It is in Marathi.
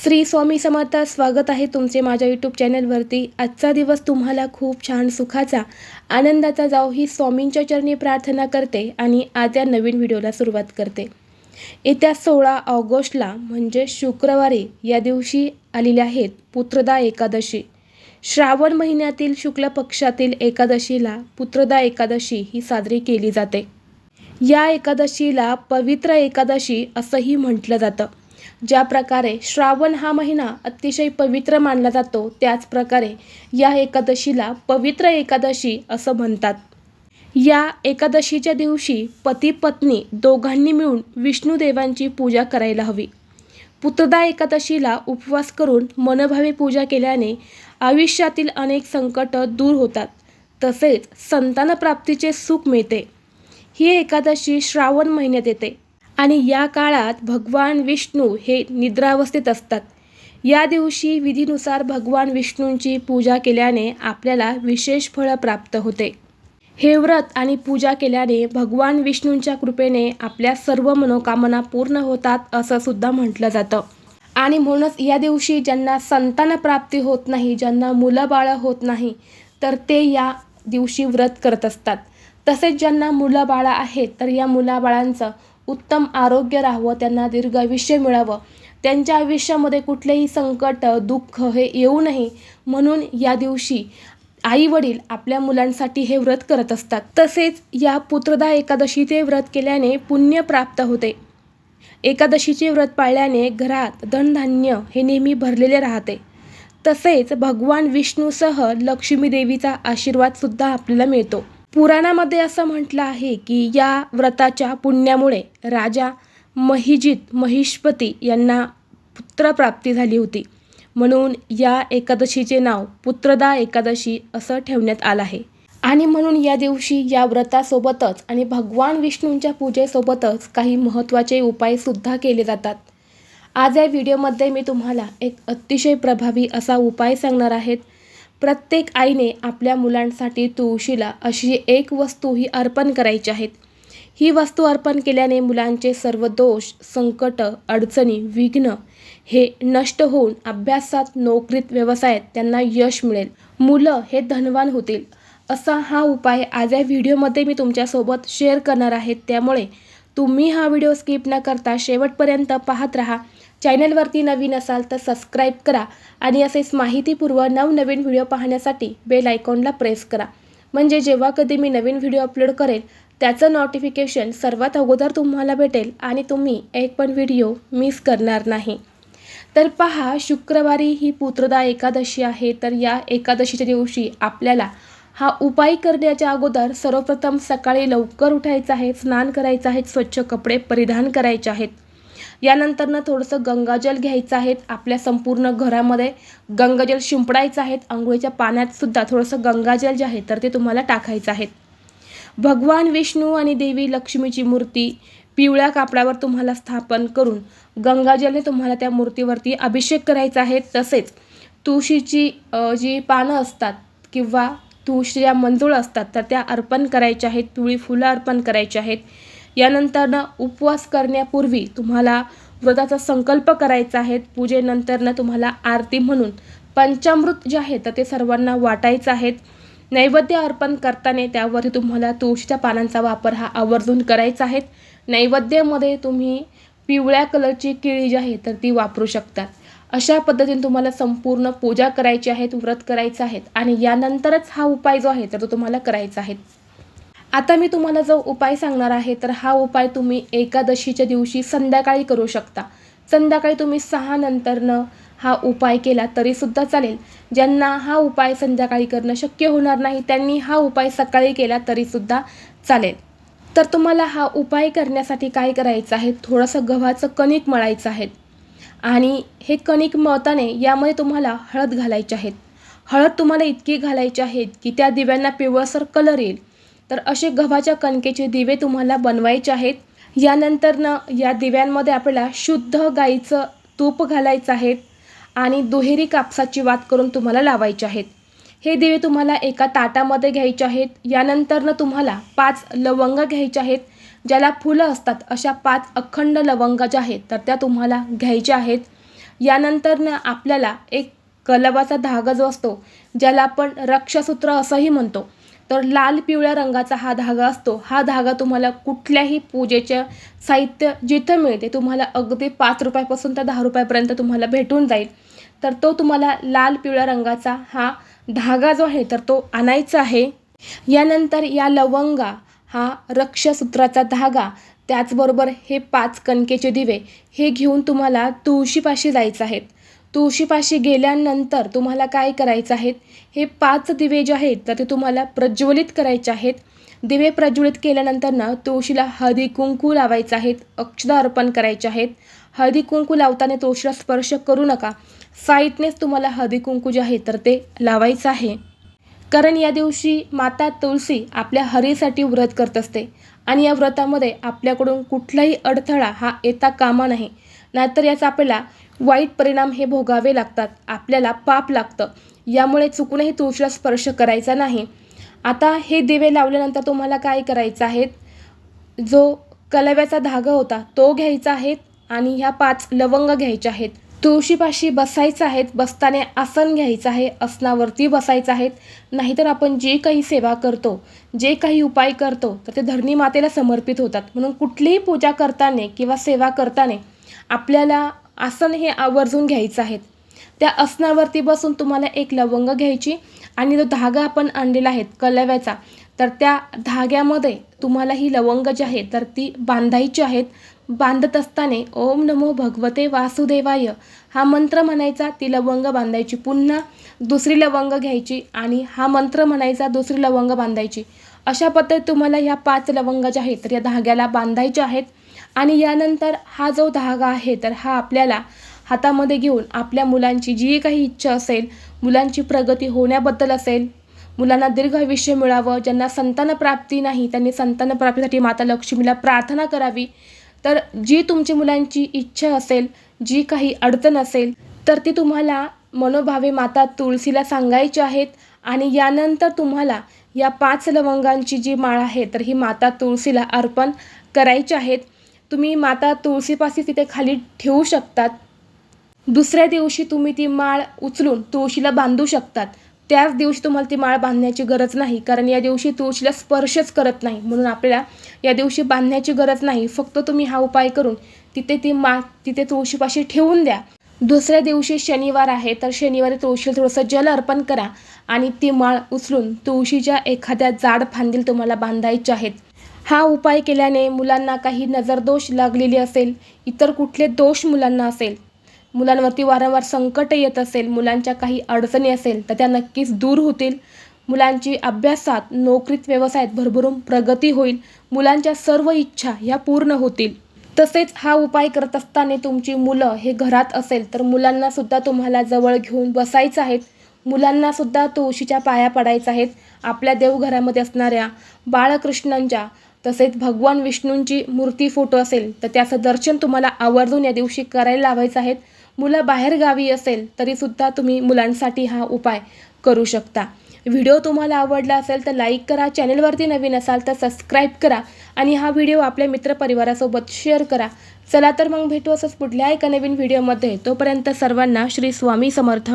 श्री स्वामी समर्थ स्वागत आहे तुमचे माझ्या यूट्यूब चॅनलवरती आजचा दिवस तुम्हाला खूप छान सुखाचा आनंदाचा जाओ ही स्वामींच्या चरणी प्रार्थना करते आणि आज या नवीन व्हिडिओला सुरुवात करते. येत्या सोळा ऑगस्टला म्हणजे शुक्रवारी या दिवशी आलेल्या आहेत पुत्रदा एकादशी. श्रावण महिन्यातील शुक्ल पक्षातील एकादशीला पुत्रदा एकादशी ही साजरी केली जाते. या एकादशीला पवित्र एकादशी असंही म्हटलं जातं. ज्या प्रकारे श्रावण हा महिना अतिशय पवित्र मानला जातो त्याच प्रकारे या एकादशीला पवित्र एकादशी असं म्हणतात. या एकादशीच्या दिवशी पती पत्नी दोघांनी मिळून विष्णुदेवांची पूजा करायला हवी. पुत्रदा एकादशीला उपवास करून मनभावे पूजा केल्याने आयुष्यातील अनेक संकट दूर होतात तसेच संतानप्राप्तीचे सुख मिळते. ही एकादशी श्रावण महिन्यात येते. आणि या काळात भगवान विष्णू हे निद्रावस्थेत असतात. या दिवशी विधीनुसार भगवान विष्णूंची पूजा केल्याने आपल्याला विशेष फळं प्राप्त होते. हे व्रत आणि पूजा केल्याने भगवान विष्णूंच्या कृपेने आपल्या सर्व मनोकामना पूर्ण होतात असं सुद्धा म्हटलं जातं. आणि म्हणूनच या दिवशी ज्यांना संतान प्राप्ती होत नाही ज्यांना मुलं बाळं होत नाही तर ते या दिवशी व्रत करत असतात. तसेच ज्यांना मुलं बाळं आहेत तर या मुलाबाळांचं उत्तम आरोग्य राहावं त्यांना दीर्घ आयुष्य मिळावं. त्यांच्या आयुष्यामध्ये कुठलेही संकट दुःख हे येऊ नये. म्हणून या दिवशी आई वडील आपल्या मुलांसाठी हे व्रत करत असतात. तसेच या पुत्रदा एकादशीचे व्रत केल्याने पुण्य प्राप्त होते. एकादशीचे व्रत पाळल्याने घरात धनधान्य हे नेहमी भरलेले राहते. तसेच भगवान विष्णूसह लक्ष्मी देवीचा आशीर्वादसुद्धा आपल्याला मिळतो. पुराणामध्ये असं म्हटलं आहे की या व्रताच्या पुण्यामुळे राजा महिजित महिष्पती यांना पुत्रप्राप्ती झाली होती. म्हणून या एकादशीचे नाव पुत्रदा एकादशी असं ठेवण्यात आलं आहे. आणि म्हणून या दिवशी या व्रतासोबतच आणि भगवान विष्णूंच्या पूजेसोबतच काही महत्त्वाचे उपायसुद्धा केले जातात. आज या व्हिडिओमध्ये मी तुम्हाला एक अतिशय प्रभावी असा उपाय सांगणार आहेत प्रत्येक आईने आपल्या मुलांसाठी तुळशीला अशी एक वस्तू ही अर्पण करायची आहेत. ही वस्तू अर्पण केल्याने मुलांचे सर्व दोष संकट अडचणी विघ्न हे नष्ट होऊन अभ्यासात नोकरीत व्यवसायात त्यांना यश मिळेल. मुलं हे धनवान होतील. असा हा उपाय आज या व्हिडिओमध्ये मी तुमच्यासोबत शेअर करणार आहे. त्यामुळे तुम्ही हा व्हिडिओ स्किप न करता शेवटपर्यंत पाहत राहा. चॅनलवरती नवीन असाल तर सबस्क्राईब करा आणि असेच माहितीपूर्व नवनवीन व्हिडिओ पाहण्यासाठी बेल आयकॉनला प्रेस करा. म्हणजे जेव्हा कधी मी नवीन व्हिडिओ अपलोड करेल त्याचं नोटिफिकेशन सर्वात अगोदर तुम्हाला भेटेल आणि तुम्ही एक पण व्हिडिओ मिस करणार नाही. तर पहा शुक्रवारी ही पुत्रदा एकादशी आहे तर या एकादशीच्या दिवशी आपल्याला हा उपाय करण्याच्या अगोदर सर्वप्रथम सकाळी लवकर उठायचं आहे स्नान करायचं आहे स्वच्छ कपडे परिधान करायचे आहेत. यानंतरनं थोडंसं गंगाजल घ्यायचं आहे आपल्या संपूर्ण घरामध्ये. गंगाजल शिंपडायचं आहे. आंघोळीच्या पाण्यातसुद्धा थोडंसं गंगाजल जे आहे तर ते तुम्हाला टाकायचं आहे. भगवान विष्णू आणि देवी लक्ष्मीची मूर्ती पिवळ्या कापडावर तुम्हाला स्थापन करून गंगाजलने तुम्हाला त्या मूर्तीवरती अभिषेक करायचा आहे. तसेच तुळशीची जी पानं असतात किंवा तुळशी ज्या मंजूळ असतात तर त्या अर्पण करायच्या आहेत. पिवळी फुलं अर्पण करायची आहेत. यानंतरनं उपवास करण्यापूर्वी तुम्हाला व्रताचा संकल्प करायचा आहे. पूजेनंतरनं तुम्हाला आरती म्हणून पंचामृत जे आहे तर ते सर्वांना वाटायचं आहेत नैवेद्य अर्पण करताना त्यावरती तुम्हाला तुळशीच्या पानांचा वापर हा आवर्जून करायचा आहे. नैवेद्यामध्ये तुम्ही पिवळ्या कलरची केळी जी आहे तर ती वापरू शकतात अशा पद्धतीने तुम्हाला संपूर्ण पूजा करायची आहेत व्रत करायचं आहेत आणि यानंतरच हा उपाय जो आहे तर तो तुम्हाला करायचा आहे. आता मी तुम्हाला जो उपाय सांगणार आहे तर हा उपाय तुम्ही एकादशीच्या दिवशी संध्याकाळी करू शकता. संध्याकाळी तुम्ही सहा नंतरनं हा उपाय केला तरीसुद्धा चालेल. ज्यांना हा उपाय संध्याकाळी करणं शक्य होणार नाही त्यांनी हा उपाय सकाळी केला तरीसुद्धा चालेल. तर तुम्हाला हा उपाय करण्यासाठी काय करायचं आहे? थोडंसं गव्हाचं कणिक मळायचं आहे. आणि हे कणिक मळताने यामध्ये तुम्हाला हळद घालायची आहेत हळद तुम्हाला इतकी घालायची आहेत की त्या दिव्यांना पिवळसर कलर येईल. तर असे गव्हाच्या कणकेचे दिवे तुम्हाला बनवायचे आहेत. यानंतरनं या दिव्यांमध्ये आपल्याला शुद्ध गाईचं तूप घालायचं आहे आणि दुहेरी कापसाची वात करून तुम्हाला लावायचे आहेत. हे दिवे तुम्हाला एका ताटामध्ये घ्यायचे आहेत. यानंतरनं तुम्हाला पाच लवंग घ्यायचे आहेत. ज्याला फुलं असतात अशा पाच अखंड लवंग ज्या आहेत तर त्या तुम्हाला घ्यायच्या आहेत. यानंतरनं आपल्याला एक कलबाचा धागा जो असतो ज्याला आपण रक्षासूत्र असंही म्हणतो. तर लाल पिवळ्या रंगाचा हा धागा असतो. हा धागा तुम्हाला कुठल्याही पूजेच्या साहित्य जिथं मिळते तुम्हाला अगदी पाच रुपयापासून तर दहा रुपयापर्यंत तुम्हाला भेटून जाईल. तर तो तुम्हाला लाल पिवळ्या रंगाचा हा धागा जो आहे तर तो आणायचा आहे. यानंतर या लवंगा हा रक्षसूत्राचा धागा त्याचबरोबर हे पाच कणकेचे दिवे हे घेऊन तुम्हाला तुळशीपाशी जायचं आहेत तुळशीपाशी गेल्यानंतर तुम्हाला काय करायचं आहेत हे पाच दिवे जे आहेत तर ते तुम्हाला प्रज्वलित करायचे आहेत. दिवे प्रज्वलित केल्यानंतर ना तुळशीला हळदी कुंकू लावायचं आहेत अक्षदा अर्पण करायचे आहेत. हळदी कुंकू लावताना तुळशीला स्पर्श करू नका. साईटनेच तुम्हाला हळदी कुंकू जे आहे तर ते लावायचं आहे. कारण या दिवशी माता तुळशी आपल्या हरीसाठी व्रत करत असते. आणि या व्रतामध्ये आपल्याकडून कुठलाही अडथळा हा येता कामा नाही नाहीतर याचा आपल्याला वाईट परिणाम हे भोगावे लागतात. आपल्याला पाप लागतं. यामुळे चुकूनही तुळशीला स्पर्श करायचा नाही. आता हे दिवे लावल्यानंतर तुम्हाला काय करायचं आहे? जो कलव्याचा धागा होता तो घ्यायचा आहे आणि ह्या पाच लवंग घ्यायच्या आहेत. तुळशीपाशी बसायचं आहेत बसताना आसन घ्यायचं आहे आसनावरती बसायचं आहेत नाहीतर आपण जे काही सेवा करतो जे काही उपाय करतो तर ते धरणी मातेला समर्पित होतात. म्हणून कुठलीही पूजा करताना किंवा सेवा करताना आपल्याला आसन हे आवर्जून घ्यायचं आहेत त्या आसनावरती बसून तुम्हाला एक लवंग घ्यायची आणि जो धागा आपण आणलेला आहे कलव्याचा तर त्या धाग्यामध्ये तुम्हाला ही लवंग जी आहे तर ती बांधायची आहेत. बांधत असताना ओम नमो भगवते वासुदेवाय हा मंत्र म्हणायचा ती लवंग बांधायची. पुन्हा दुसरी लवंग घ्यायची आणि हा मंत्र म्हणायचा दुसरी लवंग बांधायची. अशा पद्धतीत तुम्हाला ह्या पाच लवंग ज्या आहेत तर या धाग्याला बांधायच्या आहेत. आणि यानंतर हा जो धागा आहे तर हा आपल्याला हातामध्ये घेऊन आपल्या मुलांची जी काही इच्छा असेल मुलांची प्रगती होण्याबद्दल असेल मुलांना दीर्घ आयुष्य मिळावं ज्यांना संतान प्राप्ती नाही त्यांनी संतान प्राप्तीसाठी माता लक्ष्मीला प्रार्थना करावी. तर जी तुमची मुलांची इच्छा असेल जी काही अडचण असेल तर ती तुम्हाला मनोभावे माता तुळशीला सांगायची आहेत आणि यानंतर तुम्हाला या पाच लवंगांची जी माळ आहे तर ही माता तुळशीला अर्पण करायची आहेत. तुम्ही माता तुळशीपाशी तिथे खाली ठेवू शकतात. दुसऱ्या दिवशी तुम्ही ती माळ उचलून तुळशीला बांधू शकतात. त्याच दिवशी तुम्हाला ती माळ बांधण्याची गरज नाही कारण या दिवशी तुळशीला स्पर्शच करत नाही. म्हणून आपल्याला या दिवशी बांधण्याची गरज नाही. फक्त तुम्ही हा उपाय करून तिथे ती माळ तिथे तुळशीपाशी ठेवून द्या. दुसऱ्या दिवशी शनिवार आहे तर शनिवारी तुळशीला थोडंसं जल अर्पण करा आणि ती माळ उचलून तुळशीच्या एखाद्या जाड फांदील तुम्हाला बांधायच्या आहेत. हा उपाय केल्याने मुलांना काही नजरदोष लागलेली असेल इतर कुठले दोष मुलांना असेल मुलांवरती वारंवार संकट येत असेल मुलांच्या काही अडचणी असेल तर त्या नक्कीच दूर होतील. मुलांची अभ्यासात नोकरीत व्यवसायात भरभरून प्रगती होईल. मुलांच्या सर्व इच्छा ह्या पूर्ण होतील. तसेच हा उपाय करत असताना तुमची मुलं हे घरात असेल तर मुलांनासुद्धा तुम्हाला जवळ घेऊन बसायचं आहेत मुलांनासुद्धा तुळशीच्या पाया पडायचा आहेत. आपल्या देवघरामध्ये असणाऱ्या बाळकृष्णांच्या तसेच भगवान विष्णूंची मूर्ती फोटो असेल तर त्याचं दर्शन तुम्हाला आवर्जून या दिवशी करायला लावायचं आहेत. मुलं बाहेर गावी असेल तरीसुद्धा तुम्ही मुलांसाठी हा उपाय करू शकता. व्हिडिओ तुम्हाला आवडला असेल तर लाईक करा चॅनलवरती नवीन असाल तर सबस्क्राईब करा आणि हा व्हिडिओ आपल्या मित्रपरिवारासोबत शेअर करा. चला तर मग भेटू असंच पुढल्या एका नवीन व्हिडिओमध्ये. तोपर्यंत सर्वांना श्री स्वामी समर्थ.